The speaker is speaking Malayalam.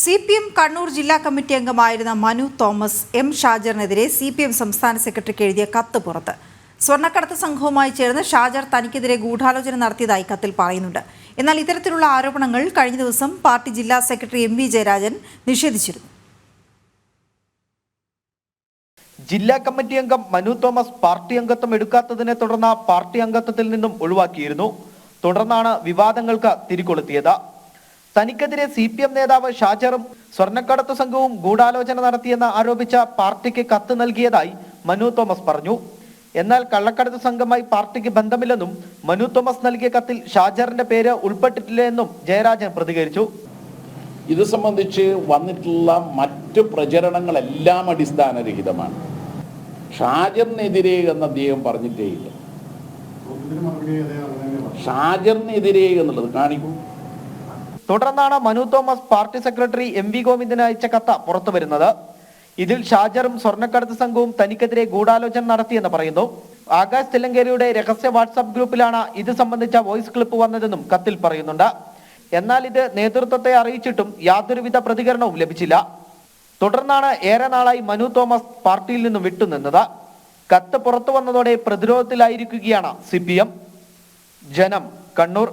സി പി എം കണ്ണൂർ ജില്ലാ കമ്മിറ്റി അംഗമായിരുന്ന മനു തോമസ് എം ഷാജറിനെതിരെ സി പി എം സംസ്ഥാന സെക്രട്ടറിക്ക് എഴുതിയ കത്ത് പുറത്ത്. സ്വർണക്കടത്ത് സംഘവുമായി ചേർന്ന് ഷാജർ തനിക്കെതിരെ ഗൂഢാലോചന നടത്തിയതായി കത്തിൽ പറയുന്നുണ്ട്. എന്നാൽ ഇത്തരത്തിലുള്ള ആരോപണങ്ങൾ കഴിഞ്ഞ ദിവസം പാർട്ടി ജില്ലാ സെക്രട്ടറി എം വി ജയരാജൻ നിഷേധിച്ചിരുന്നു. ജില്ലാ കമ്മിറ്റി അംഗം മനു തോമസ് പാർട്ടി അംഗത്വം എടുക്കാത്തതിനെ തുടർന്ന് പാർട്ടി അംഗത്വത്തിൽ നിന്നും ഒഴിവാക്കിയിരുന്നു. തുടർന്നാണ് വിവാദങ്ങൾക്ക് തിരികൊളുത്തിയത്. തനിക്കെതിരെ സി പി എം നേതാവ് ഷാജറും സ്വർണക്കടത്ത് സംഘവും ഗൂഢാലോചന നടത്തിയെന്ന് ആരോപിച്ച പാർട്ടിക്ക് കത്ത് നൽകിയതായി മനു തോമസ് പറഞ്ഞു. എന്നാൽ കള്ളക്കടത്ത് സംഘമായി പാർട്ടിക്ക് ബന്ധമില്ലെന്നും മനു തോമസ് നൽകിയ കത്തിൽ ഷാജറിന്റെ പേര് ഉൾപ്പെട്ടിട്ടില്ല എന്നും ജയരാജൻ പ്രതികരിച്ചു. ഇത് സംബന്ധിച്ച് വന്നിട്ടുള്ള മറ്റ് പ്രചരണങ്ങളെല്ലാം അടിസ്ഥാനരഹിതമാണ്. ഷാജറിനെതിരെ എന്ന് അദ്ദേഹം പറഞ്ഞിട്ടേ ഇല്ല. ഷാജറിനെതിരെ എന്നുള്ളത് കാണിക്കൂ. തുടർന്നാണ് Manu Thomas party secretary M V Govindan അയച്ച കത്ത് പുറത്തു വരുന്നത്. ഇതിൽ ഷാജറും സ്വർണക്കടത്ത് സംഘവും തനിക്കെതിരെ ഗൂഢാലോചന നടത്തിയെന്ന് പറയുന്നു. ആകാശ് തില്ലങ്കേരിയുടെ രഹസ്യ വാട്സാപ്പ് ഗ്രൂപ്പിലാണ് ഇത് സംബന്ധിച്ച വോയിസ് ക്ലിപ്പ് വന്നതെന്നും കത്തിൽ പറയുന്നുണ്ട്. എന്നാൽ ഇത് നേതൃത്വത്തെ അറിയിച്ചിട്ടും യാതൊരുവിധ പ്രതികരണവും ലഭിച്ചില്ല. തുടർന്നാണ് ഏറെ നാളായി മനു തോമസ് പാർട്ടിയിൽ നിന്നും വിട്ടുനിന്നത് കത്ത് പുറത്തു വന്നതോടെ പ്രതിരോധത്തിലായിരിക്കുകയാണ് സി ജനം കണ്ണൂർ.